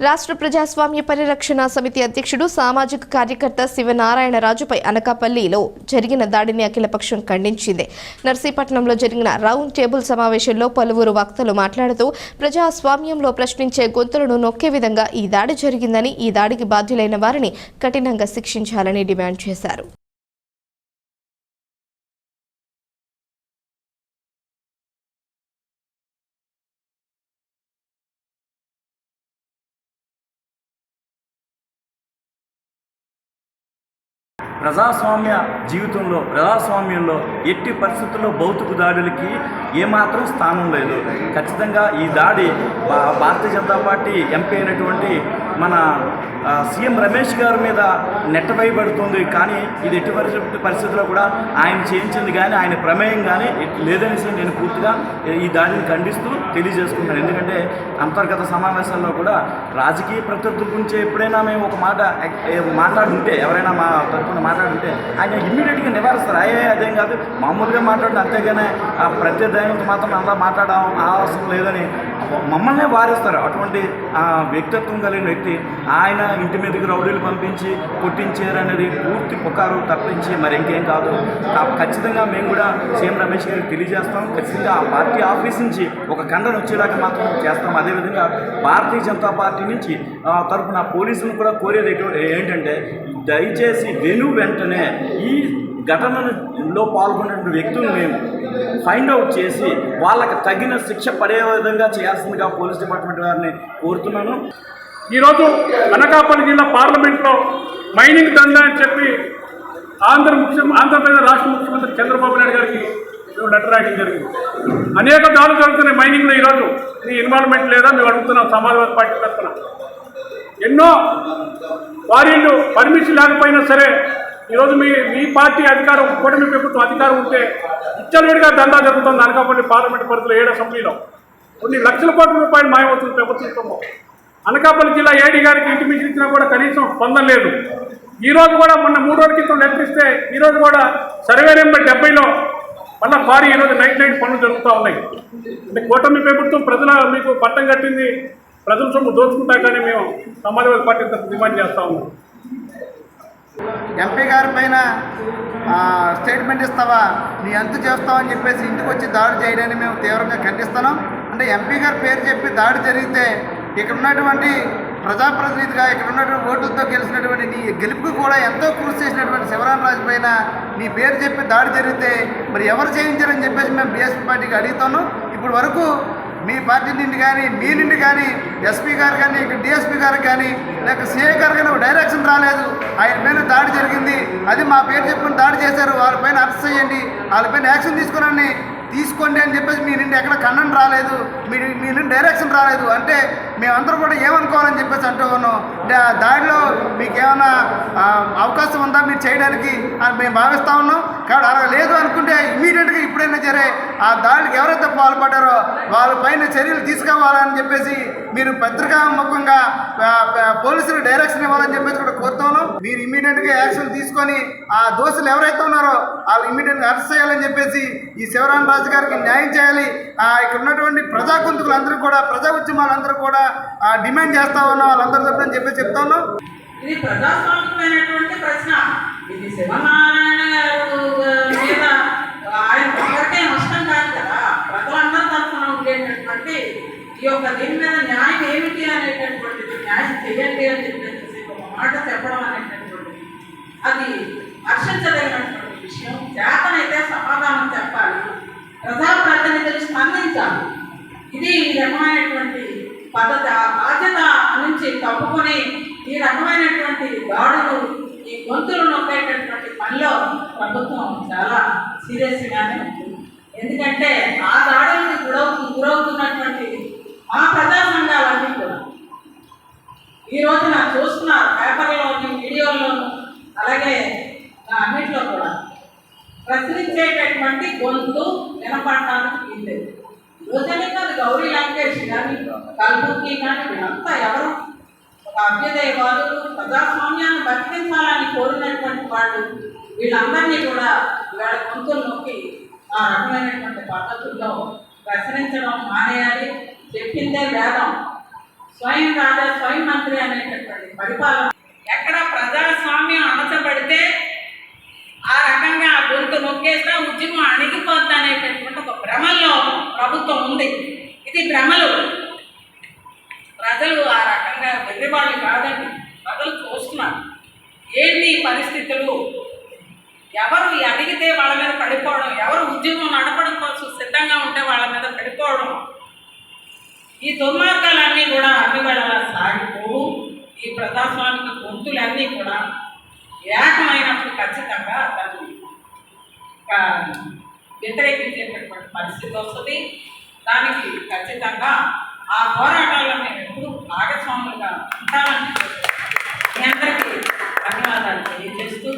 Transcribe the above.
రాష్ట్ర ప్రజాస్వామ్య పరిరక్షణ సమితి అధ్యక్షుడు సామాజిక కార్యకర్త శివనారాయణరాజుపై అనకాపల్లిలో జరిగిన దాడిని అఖిలపక్షం ఖండించింది. నర్సీపట్నంలో జరిగిన రౌండ్ టేబుల్ సమావేశంలో పలువురు వక్తలు మాట్లాడుతూ ప్రజాస్వామ్యంలో ప్రశ్నించే గొంతులను నొక్కే విధంగా ఈ దాడి జరిగిందని ఈ దాడికి బాధ్యులైన వారిని కఠినంగా శిక్షించాలని డిమాండ్ చేశారు. ప్రజాస్వామ్య జీవితంలో ప్రజాస్వామ్యంలో ఎట్టి పరిస్థితుల్లో భౌతిక దాడులకి ఏమాత్రం స్థానం లేదు. ఖచ్చితంగా ఈ దాడి భా- భారతీయ జనతా పార్టీ ఎంపీ అయినటువంటి మన సీఎం రమేష్ గారి మీద నెట్టవేయబడుతుంది. కానీ ఇది ఎట్టి పరిస్థితి పరిస్థితుల్లో కూడా ఆయన చేయించింది కానీ ఆయన ప్రమేయం కానీ లేదనేసి నేను పూర్తిగా ఈ దాడిని ఖండిస్తూ తెలియజేసుకుంటాను ఎందుకంటే అంతర్గత సమావేశాల్లో కూడా రాజకీయ ప్రత్యర్థుల గురించి ఎప్పుడైనా మేము ఒక మాట మాట్లాడుంటే ఎవరైనా మా తరఫున మాట్లాడుంటే ఆయన ఇమ్మీడియట్గా నివారిస్తారు. అయ్యే అదేం కాదు. మామూలుగా మాట్లాడిన అంతేగానే ఆ ప్రత్యర్థి మాత్రం అలా మాట్లాడడం అవసరం లేదని మమ్మల్నే వారిస్తారు. అటువంటి వ్యక్తిత్వం కలిగిన వ్యక్తి ఆయన ఇంటి మీదకి రౌడీలు పంపించి కొట్టించారనేది పూర్తి పుకారు తప్పించి మరి ఇంకేం కాదు ఖచ్చితంగా మేము కూడా సీఎం రమేష్ గారికి తెలియజేస్తాం. ఖచ్చితంగా ఆ పార్టీ ఆఫీస్ నుంచి ఒక ఖండన వచ్చేలాగా మాత్రం చేస్తాం. అదేవిధంగా భారతీయ జనతా పార్టీ నుంచి ఆ, తరపున పోలీసులు కూడా కోరేది ఏంటంటే దయచేసి వెను వెంటనే ఈ ఘటనలో పాల్గొన్న వ్యక్తులు మేము ఫైండ్ అవుట్ చేసి వాళ్ళకి తగిన శిక్ష పడే విధంగా చేయాల్సిందిగా పోలీస్ డిపార్ట్మెంట్ వారిని కోరుతున్నాను. ఈరోజు అనకాపల్లి జిల్లా పార్లమెంట్లో మైనింగ్ దందా అని చెప్పి ఆంధ్ర ముఖ్య ఆంధ్రప్రదేశ్ రాష్ట్ర ముఖ్యమంత్రి చంద్రబాబు నాయుడు గారికి మేము లెటర్ రాయడం జరిగింది. అనేక దాడులు జరుగుతున్నాయి మైనింగ్లో ఈరోజు. మీ ఇన్వాల్వ్మెంట్ లేదా మేము అడుగుతున్నాం సమాజవాద పార్టీ తరఫున. ఎన్నో వారీలు పర్మిషన్ లేకపోయినా సరే ఈరోజు మీ మీ పార్టీ అధికారం కూటమి ప్రభుత్వం అధికారం ఉంటే ఇచ్చలవిడిగా దందా జరుగుతుంది అనకాపల్లి పార్లమెంట్ పరిధిలో ఏడు అసెంబ్లీలో. కొన్ని లక్షల కోట్ల రూపాయలు మాయమవుతుంది ప్రభుత్వం అనకాపల్లి జిల్లా ఏడి గారికి ఇంటిమేషన్ ఇచ్చినా కూడా కనీసం స్పందన లేదు. ఈరోజు కూడా మొన్న మూడు రోజుల క్రితం నేర్పిస్తే ఈరోజు కూడా సర్వే నెంబర్ డెబ్బైలో మళ్ళీ భారీ ఈరోజు నైట్ నైట్ పనులు జరుగుతూ ఉన్నాయి. అంటే కూటమి ప్రభుత్వం ప్రజల మీకు పట్టం కట్టింది ప్రజల సొమ్ము దోచుకుంటా కానీ మేము సమాజవాద పార్టీ డిమాండ్ చేస్తూ ఉన్నాం. ఎంపీ గారి పైన స్టేట్మెంట్ ఇస్తావా? నీ అంతు చేస్తావని చెప్పేసి ఇంటికి వచ్చి దాడి చేయడాన్ని మేము తీవ్రంగా ఖండిస్తున్నాం. అంటే ఎంపీ గారి పేరు చెప్పి దాడి జరిగితే ఇక్కడ ఉన్నటువంటి ప్రజాప్రతినిధిగా ఇక్కడ ఉన్నటువంటి ఓటుతో గెలిచినటువంటి నీ గెలుపుకు కూడా ఎంతో కృషి చేసినటువంటి శివరామరాజు పైన నీ పేరు చెప్పి దాడి జరిగితే మరి ఎవరు చేయించారని చెప్పేసి మేము బీఎస్పీ పార్టీకి అడుగుతాను ఇప్పుడు వరకు మీ పార్టీ నుండి కానీ మీ నుండి కానీ ఎస్పీ గారు కానీ ఇక్కడ డిఎస్పీ గారు కానీ లేక సిఐ గారు కానీ డైరెక్షన్ రాలేదు. ఆయన పైన దాడి జరిగింది. అది మా పేరు చెప్పుకుని దాడి చేశారు. వాళ్ళపైన అరెస్ట్ చేయండి. వాళ్ళపైన యాక్షన్ తీసుకురండి తీసుకోండి అని చెప్పేసి మీ నుండి ఎక్కడ ఖండన రాలేదు. మీ మీ నుండి డైరెక్షన్ రాలేదు. అంటే మేమందరం కూడా ఏమనుకోవాలని చెప్పేసి అంటూ ఉన్నాం. దాడిలో మీకు ఏమైనా అవకాశం ఉందా మీరు చేయడానికి అని మేము భావిస్తూ ఉన్నాం. కాబట్టి అలా లేదు అనుకుంటే ఇమీడియట్గా ఇప్పుడైనా సరే ఆ దాడికి ఎవరైతే పాల్పడ్డారో వాళ్ళ పైన చర్యలు తీసుకోవాలని చెప్పేసి మీరు పత్రికా ముఖంగా పోలీసులు డైరెక్షన్ ఇవ్వాలని చెప్పేసి కూడా కోరుతాను మీరు ఇమీడియట్గా యాక్షన్ తీసుకొని ఆ దోషులు ఎవరైతే ఉన్నారో వాళ్ళు ఇమీడియట్గా అరెస్ట్ చేయాలని చెప్పేసి ఈ శివరామ రాజు గారికి న్యాయం చేయాలి. ఆ, ఇక్కడ ఉన్నటువంటి ప్రజా అందరూ కూడా ప్రజా ఉద్యమాలందరూ కూడా డిమాండ్ చేస్తా ఉన్నాం వాళ్ళందరూ చెప్పని చెప్పి చెప్తాను ఇది ప్రజాస్వామ్యమైనటువంటి ప్రశ్న ఇది శివనారాయణ గారు మీద ఆయన ఒక్కరికే నష్టం కాదు కదా ప్రజలందరి తరఫున ఉండేటటువంటి ఈ యొక్క దీని మీద న్యాయం ఏమిటి చెయ్యండి చేయండి అని చెప్పేసి ఒక మాట చెప్పడం అనేటటువంటిది అది హర్షించదగినటువంటి విషయం చేతనైతే సమాధానం చెప్పాలి ప్రజాప్రతినిధులు స్పందించాలి ఇది ఈ రకమైనటువంటి పద్ధతి ఆ బాధ్యత నుంచి తప్పుకొని ఈ రకమైనటువంటి దాడులు ఈ గొంతులు నొక్కేటటువంటి పనిలో ప్రభుత్వం చాలా సీరియస్గానే ఉంటుంది ఎందుకంటే ఆ దాడులకు గురవు గురవుతున్నటువంటి మా ప్రజా సంఘాలన్నీ కూడా ఈ రోజున చూస్తున్నారు పేపర్లోని వీడియోల్లోను అలాగే అన్నింటిలో కూడా ప్రశ్నించేటటువంటి గొంతు వినపడటానికి వీల్లేదు. రోజనే కాదు గౌరీ లంకేష్ కానీ కల్బుర్గి కానీ వీళ్ళంతా ఎవరు? ఒక అభ్యుదయవాదులు ప్రజాస్వామ్యాన్ని బతికించాలని కోరినటువంటి వాళ్ళు వీళ్ళందరినీ కూడా వీళ్ళ గొంతులు నొక్కి ఆ రకమైనటువంటి పద్ధతుల్లో ప్రశ్నించడం మానేయాలి. చెప్పిందే వేదం. స్వయం రాజా స్వయం మంత్రి అనేటటువంటి పరిపాలన. ఎక్కడ ప్రజాస్వామ్యం అమర్చబడితే ఆ రకంగా ఆ గొంతు నొక్కేస్తా ఉద్యమం అణిగిపోద్ది అనేటటువంటి ఒక భ్రమల్లో ప్రభుత్వం ఉంది. ఇది భ్రమలు. ప్రజలు ఆ రకంగా వెర్రివాళ్ళు కాదండి ప్రజలు చూస్తున్నారు. ఏంటి పరిస్థితులు? ఎవరు అడిగితే వాళ్ళ మీద పడిపోవడం ఎవరు ఉద్యమం నడపడం కోసం సిద్ధంగా ఉంటే వాళ్ళ మీద పడిపోవడం ఈ దుర్మార్గాలన్నీ కూడా అన్ని సాగిపోవు ఈ ప్రజాస్వామిక గొంతులన్నీ కూడా ఏకమైనప్పుడు ఖచ్చితంగా దాన్ని వ్యతిరేకించేటటువంటి పరిస్థితి వస్తుంది. దానికి ఖచ్చితంగా ఆ పోరాటాల్లో మేము ఎప్పుడు భాగస్వాములుగా ఉంటామని మీ అందరికీ ధన్యవాదాలు తెలియజేస్తూ